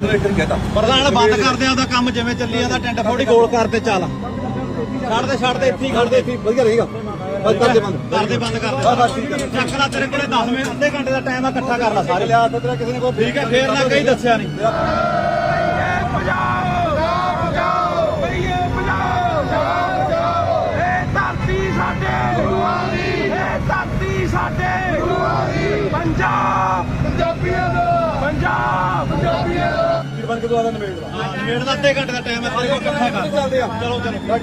ਪ੍ਰਧਾਨ ਬੰਦ ਕਰਦੇ ਆ ਉਹਦਾ ਕੰਮ ਜਿਵੇਂ ਚੱਲੀ ਜਾਂਦਾ ਟੈਂਟ ਫੋੜੀ ਗੋਲ ਕਰਦੇ ਚੱਲ। ਛੱਡ ਦੇ ਛੱਡ ਦੇ ਇੱਥੇ ਹੀ ਖੜ ਦੇ ਇੱਥੇ ਹੀ। ਵਧੀਆ ਰਹੇਗਾ। ਬਸ ਕਰ ਦੇ ਬੰਦ। ਕਰਦੇ ਬੰਦ ਕਰ ਹਾਂ ਬਸ ਠੀਕ ਹੈ। ਚੱਕ ਲਾ ਤੇਰੇ ਕੋਲੇ 10 ਮਿੰਟ ਅੱਧੇ ਘੰਟੇ ਦਾ ਟਾਈਮ ਆ ਇਕੱਠਾ ਕਰ ਲਾ ਸਾਰੇ। ਲਿਆ ਤਾਂ ਤੇਰਾ ਕਿਸੇ ਨੇ ਕੋਈ ਠੀਕ ਹੈ ਫੇਰ ਨਾ ਕਹੀਂ ਦੱਸਿਆ ਨਹੀਂ ਇਹ ਧਰਤੀ ਸਾਡੇ ਗੁਰੂਆਂ ਦੀ ਇਹ ਧਰਤੀ ਸਾਡੇ ਗੁਰੂਆਂ ਦੀ। ਪੰਜਾਬ ਪੰਜਾਬੀਆਂ ਦਾ ਪੰਜਾਬ ਪੰਜਾਬੀਆਂ ਦਾ ਵੀਰ ਬਣ ਕੇ ਦੁਆਰਾ ਨਵੇੜ ਦਾ ਅੱਧੇ ਘੰਟੇ ਦਾ ਟਾਈਮ ਹੈ ਤੇਰੇ ਕੋਲ ਇਕੱਠਾ ਕਰ। ਚੱਲਦੇ ਆ। ਚਲੋ ਚਲੋ।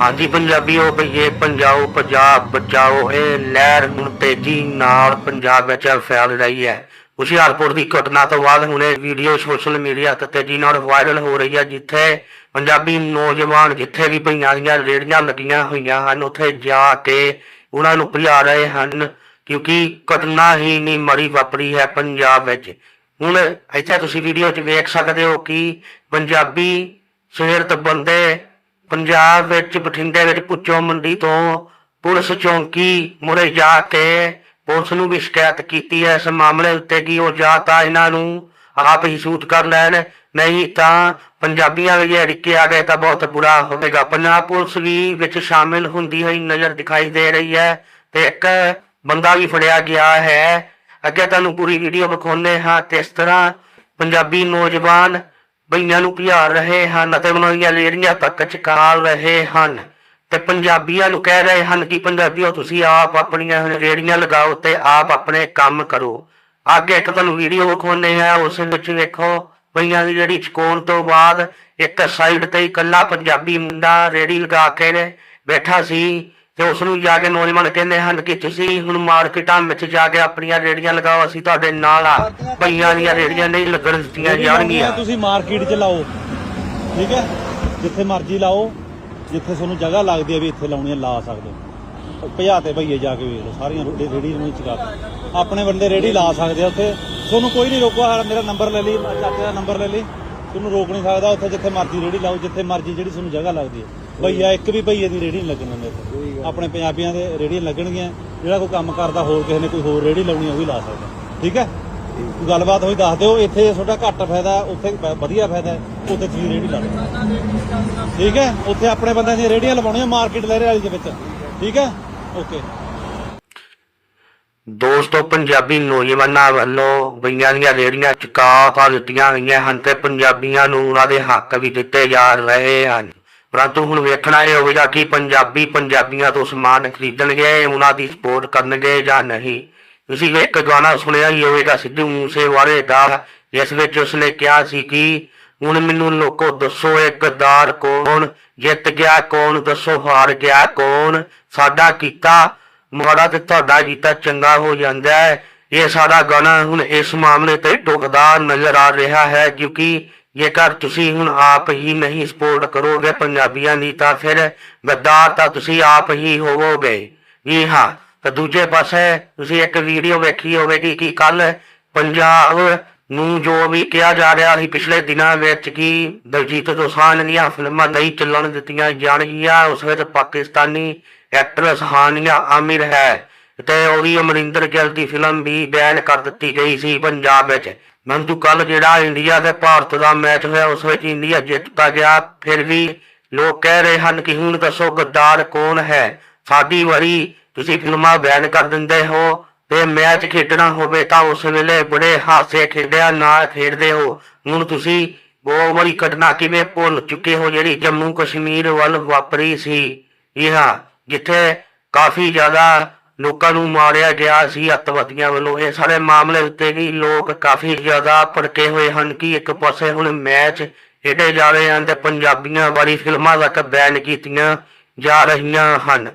ਹਾਂਜੀ ਪੰਜਾਬੀਓ ਭਈਏ ਪੰਜਾਓ ਪੰਜਾਬ ਬਚਾਓ ਇਹ ਲਹਿਰ ਹੁਣ ਤੇਜ਼ੀ ਨਾਲ ਪੰਜਾਬ ਵਿੱਚ ਫੈਲ ਰਹੀ ਹੈ। ਹੁਸ਼ਿਆਰਪੁਰ ਦੀ ਘਟਨਾ ਤੋਂ ਬਾਅਦ ਹੁਣ ਇਹ ਵੀਡੀਓ ਸੋਸ਼ਲ ਮੀਡੀਆ ਤੇ ਤੇਜ਼ੀ ਨਾਲ ਵਾਇਰਲ ਹੋ ਰਹੀ ਹੈ ਜਿੱਥੇ ਪੰਜਾਬੀ ਨੌਜਵਾਨ ਜਿੱਥੇ ਵੀ ਭਈਆਂ ਦੀਆਂ ਰੇੜੀਆਂ ਲੱਗੀਆਂ ਹੋਈਆਂ ਹਨ ਉੱਥੇ ਜਾ ਕੇ ਉਹਨਾਂ ਨੂੰ ਭਜਾ ਰਹੇ ਹਨ ਕਿਉਂਕਿ ਘਟਨਾ ਹੀ ਨਹੀਂ ਮਰੀ ਵਾਪਰੀ ਹੈ ਪੰਜਾਬ ਵਿੱਚ। ਹੁਣ ਇੱਥੇ ਤੁਸੀਂ ਵੀਡੀਓ 'ਚ ਵੇਖ ਸਕਦੇ ਹੋ ਕਿ ਪੰਜਾਬੀ ਸਿਰਤ ਬੰਦੇ ਪੰਜਾਬ ਵਿੱਚ ਬਠਿੰਡੇ ਵਿੱਚ ਪੁੱਚੋ ਮੰਡੀ ਤੋਂ ਪੁਲਿਸ ਚੌਂਕੀ ਮੁਰੇ ਜਾ ਕੇ ਪੁਲਿਸ ਨੂੰ ਵੀ ਸ਼ਿਕਾਇਤ ਕੀਤੀ ਹੈ। ਇਸ ਮਾਮਲੇ ਉੱਤੇ ਕਿ ਉਹ ਜਾਂ ਤਾਂ ਇਹਨਾਂ ਨੂੰ ਆਪ ਹੀ ਸੂਟ ਕਰ ਲੈਣ, ਨਹੀਂ ਤਾਂ ਪੰਜਾਬੀਆਂ ਵਿੱਚ ਅੜਿੱਕੇ ਆ ਗਏ ਤਾਂ ਬਹੁਤ ਬੁਰਾ ਹੋਵੇਗਾ। ਪੰਜਾਬ ਪੁਲਿਸ ਵੀ ਵਿੱਚ ਸ਼ਾਮਿਲ ਹੁੰਦੀ ਹੋਈ ਨਜ਼ਰ ਦਿਖਾਈ ਦੇ ਰਹੀ ਹੈ ਤੇ ਇੱਕ ਬੰਦਾ ਵੀ ਫੜਿਆ ਗਿਆ ਹੈ। ਅੱਗੇ ਤੁਹਾਨੂੰ ਪੂਰੀ ਵੀਡੀਓ ਵਿਖਾਉਂਦੇ ਹਾਂ ਤੇ ਇਸ ਤਰ੍ਹਾਂ ਪੰਜਾਬੀ ਨੌਜਵਾਨ ਬਈਆਂ ਨੂੰ ਭਿਆ ਰਹੇ ਹਨ ਅਤੇ ਉਹਨਾਂ ਦੀਆਂ ਲੇਰੀਆਂ ਤੱਕ ਚਕਾ ਰਹੇ ਹਨ ਤੇ ਪੰਜਾਬੀਆਂ ਨੂੰ ਕਹਿ ਰਹੇ ਹਨ ਕਿ ਪੰਜਾਬੀਓ, ਤੁਸੀਂ ਆਪ ਆਪਣੀਆਂ ਰੇੜੀਆਂ ਲਗਾਓ ਤੇ ਆਪ ਆਪਣੇ ਕੰਮ ਕਰੋ। ਅੱਗੇ ਇੱਕ ਤੁਹਾਨੂੰ ਵੀਡੀਓ ਵਿਖਾਉਂਦੇ ਹਾਂ, ਉਸ ਵਿੱਚ ਵੇਖੋ ਬਈਆਂ ਦੀ ਜਿਹੜੀ ਚਕੋਣ ਤੋਂ ਬਾਅਦ ਇੱਕ ਸਾਈਡ ਤੇ ਇਕੱਲਾ ਪੰਜਾਬੀ ਮੁੰਡਾ ਰੇੜੀ ਲਗਾ ਕੇ ਬੈਠਾ ਸੀ। ਤੇ ਉਸ ਨੂੰ ਜਾ ਕੇ ਨੌਜਵਾਨ ਕਹਿੰਦੇ ਹਨ ਕਿ ਤੁਸੀਂ ਹੁਣ ਮਾਰਕੀਟਾਂ ਵਿੱਚ ਜਾ ਕੇ ਆਪਣੀਆਂ ਰੇੜੀਆਂ ਲਗਾਓ ਅਸੀਂ ਤੁਹਾਡੇ ਨਾਲ ਆ। ਬਈਆਂ ਦੀਆਂ ਰੇੜੀਆਂ ਨਹੀਂ ਲੱਗਣ ਦਿੱਤੀਆਂ ਜਾਣਗੀਆਂ। ਤੁਸੀਂ ਮਾਰਕੀਟ 'ਚ ਲਾਓ। ਠੀਕ ਹੈ? ਜਿੱਥੇ ਮਰਜ਼ੀ ਲਾਓ ਜਿੱਥੇ ਤੁਹਾਨੂੰ ਜਗ੍ਹਾ ਲੱਗਦੀ ਹੈ ਵੀ ਇੱਥੇ ਲਾਉਣੀ ਹੈ ਲਾ ਸਕਦੇ ਹੋ। ਭਜਾ ਤੇ ਭਈਏ ਜਾ ਕੇ ਵੇਖ ਲਓ ਸਾਰੀਆਂ ਰੋਟੀ ਰੇੜੀ ਨੂੰ ਦਿਓ। ਆਪਣੇ ਬੰਦੇ ਰੇੜੀ ਲਾ ਸਕਦੇ ਆ ਉੱਥੇ। ਤੁਹਾਨੂੰ ਕੋਈ ਨਹੀਂ ਰੋਕੂਗਾ ਮੇਰਾ ਨੰਬਰ ਲੈ ਲਈ ਚਾਚੇ ਦਾ ਨੰਬਰ ਲੈ ਲਈ। ਤੁਹਾਨੂੰ ਰੋਕ ਨਹੀਂ ਸਕਦਾ ਉੱਥੇ ਜਿੱਥੇ ਮਰਜ਼ੀ ਰੇੜੀ ਲਾਓ ਜਿੱਥੇ ਮਰਜ਼ੀ ਜਿਹੜੀ ਤੁਹਾਨੂੰ ਜਗ੍ਹਾ ਲੱਗਦੀ ਹੈ। ਭਈਆ ਇੱਕ ਵੀ ਭਈਏ ਦੀ ਰੇੜੀ ਨਹੀਂ ਲੱਗਣ ਦਿੰਦੇ ਆਪਣੇ ਪੰਜਾਬੀਆਂ ਦੇ ਰੇੜੀਆਂ ਲੱਗਣਗੀਆਂ ਜਿਹੜਾ ਕੋਈ ਕੰਮ ਕਰਦਾ ਹੋਰ ਕਿਸੇ ਨੇ ਕੋਈ ਹੋਰ ਰੇੜੀ ਲਾਉਣੀ ਉਹ ਵੀ ਲਾ ਸਕਦਾ। ਠੀਕ ਹੈ? ਗੱਲਬਾਤ ਹੋਈ ਦੱਸ ਦਿਓ ਇੱਥੇ ਤੁਹਾਡਾ ਘੱਟ ਫਾਇਦਾ ਉੱਥੇ ਵਧੀਆ ਫਾਇਦਾ ਹੈ, ਉੱਥੇ ਤੁਸੀਂ ਰੇੜੀ ਲਾ ਲਓ। ਠੀਕ ਹੈ? ਉੱਥੇ ਆਪਣੇ ਬੰਦਿਆਂ ਦੀਆਂ ਰੇੜੀਆਂ ਲਵਾਉਣੀਆਂ ਮਾਰਕੀਟ ਲਹਿਰੇ ਵਾਲੀ ਦੇ ਵਿੱਚ। ਠੀਕ ਹੈ? ਓਕੇ। ਦੋਸਤੋ ਪੰਜਾਬੀ ਨੌਜਵਾਨਾਂ ਵੱਲੋਂ ਬਈਆਂ ਦੀਆਂ ਰੇੜੀਆਂ ਚੁਕਾ ਪਾ ਦਿੱਤੀਆਂ ਗਈਆਂ ਹਨ ਤੇ ਪੰਜਾਬੀਆਂ ਨੂੰ ਉਹਨਾਂ ਦੇ ਹੱਕ ਵੀ ਦਿੱਤੇ ਜਾ ਰਹੇ ਹਨ। ਪਰੰਤੂ ਹੁਣ ਵੇਖਣਾ ਇਹ ਹੋਵੇਗਾ ਕਿ ਪੰਜਾਬੀ ਪੰਜਾਬੀਆਂ ਤੋਂ ਸਮਾਨ ਖਰੀਦਣਗੇ, ਉਹਨਾਂ ਦੀ ਸਪੋਰਟ ਕਰਨਗੇ ਜਾਂ ਨਹੀਂ। ਤੁਸੀਂ ਇੱਕ ਗਾਣਾ ਸੁਣਿਆ ਹੀ ਹੋਵੇਗਾ ਸਿੱਧੂ ਮੂਸੇਵਾਲੇ ਦਾ, ਜਿਸ ਵਿੱਚ ਉਸਨੇ ਕਿਹਾ ਸੀ ਕਿ, ਹੁਣ ਮੈਨੂੰ ਲੋਕੋ ਦੱਸੋ ਇਹ ਗੱਦਾਰ ਕੌਣ, ਜਿੱਤ ਗਿਆ ਕੌਣ, ਦੱਸੋ ਹਾਰ ਗਿਆ ਕੌਣ, ਸਾਡਾ ਕੀਤਾ ਮਾੜਾ ਤੇ ਤੁਹਾਡਾ ਕੀਤਾ ਚੰਗਾ ਹੋ ਜਾਂਦਾ ਹੈ। ਇਹ ਸਾਡਾ ਗਾਣਾ ਹੁਣ ਇਸ ਮਾਮਲੇ ਤੇ ਟੁਕਦਾ ਨਜ਼ਰ ਆ ਰਿਹਾ ਹੈ, ਕਿਉਂਕਿ ਜੇਕਰ ਤੁਸੀਂ ਹੁਣ ਆਪ ਹੀ ਨਹੀਂ ਸਪੋਰਟ ਕਰੋਗੇ ਪੰਜਾਬੀਆਂ ਦੀ, ਤਾਂ ਫਿਰ ਗੱਦਾਰ ਤਾਂ ਤੁਸੀਂ ਆਪ ਹੀ ਹੋਵੋਗੇ। ਜੀ ਹਾਂ, ਤੇ ਦੂਜੇ ਪਾਸੇ ਤੁਸੀਂ ਇੱਕ ਵੀਡੀਓ ਵੇਖੀ ਹੋਵੇਗੀ ਕਿ ਕੱਲ ਪੰਜਾਬ ਨੂੰ ਜੋ ਵੀ ਕਿਹਾ ਜਾ ਰਿਹਾ ਸੀ ਪਿਛਲੇ ਦਿਨਾਂ ਵਿੱਚ ਕਿ ਦਲਜੀਤ ਦੋਸਾਂਝ ਦੀਆਂ ਫਿਲਮਾਂ ਨਹੀਂ ਚੱਲਣ ਦਿੱਤੀਆਂ ਜਾਣਗੀਆਂ, ਉਸ ਵਿੱਚ ਪਾਕਿਸਤਾਨੀ ਐਕਟਰੈਸ ਹਾਨੀਆ ਆਮਿਰ ਹੈ ਤੇ ਉਹਦੀ ਅਮਰਿੰਦਰ ਗਿੱਲ ਦੀ ਫਿਲਮ ਵੀ ਬੈਨ ਕਰ ਦਿੱਤੀ ਗਈ ਸੀ ਪੰਜਾਬ ਵਿੱਚ। ਮਨਤੂ ਕੱਲ ਜਿਹੜਾ ਇੰਡੀਆ ਤੇ ਭਾਰਤ ਦਾ ਮੈਚ ਹੋਇਆ, ਉਸ ਵਿੱਚ ਇੰਡੀਆ ਜਿੱਤਦਾ ਗਿਆ, ਫਿਰ ਵੀ ਲੋਕ ਕਹਿ ਰਹੇ ਹਨ ਕਿ ਹੁਣ ਦੱਸੋ ਗੱਦਾਰ ਕੌਣ ਹੈ? ਸਾਡੀ ਵਾਰੀ, ਤੁਸੀਂ ਫਿਲਮਾਂ ਬੈਨ ਕਰ ਦਿੰਦੇ ਹੋ। ਤੇ ਮੈਚ ਖੇਡਣਾ ਹੋਵੇ ਤਾਂ ਉਸ ਵੇਲੇ ਬੜੇ ਹਾਸੇ ਖੇਡਿਆ ਨਾਲ ਖੇਡਦੇ ਹੋ। ਹੁਣ ਤੁਸੀਂ ਉਹ ਵਾਲੀ ਘਟਨਾ ਕਿਵੇਂ ਭੁੱਲ ਚੁੱਕੇ ਹੋ ਜਿਹੜੀ ਜੰਮੂ ਕਸ਼ਮੀਰ ਵੱਲ ਵਾਪਰੀ ਸੀ? ਇਹ ਜਿੱਥੇ ਕਾਫੀ ਜ਼ਿਆਦਾ ਲੋਕਾਂ ਨੂੰ ਮਾਰਿਆ ਗਿਆ ਸੀ ਅੱਤਵਾਦੀਆਂ ਵੱਲੋਂ। ਇਹ ਸਾਰੇ ਮਾਮਲੇ ਉੱਤੇ ਵੀ ਲੋਕ ਕਾਫੀ ਜ਼ਿਆਦਾ ਭੜਕੇ ਹੋਏ ਹਨ ਕਿ ਇੱਕ ਪਾਸੇ ਹੁਣ ਮੈਚ ਖੇਡੇ ਜਾ ਰਹੇ ਹਨ ਤੇ ਪੰਜਾਬੀਆਂ ਵਾਲੀ ਫਿਲਮਾਂ ਤੱਕ ਬੈਨ ਕੀਤੀਆਂ ਜਾ ਰਹੀਆਂ ਹਨ।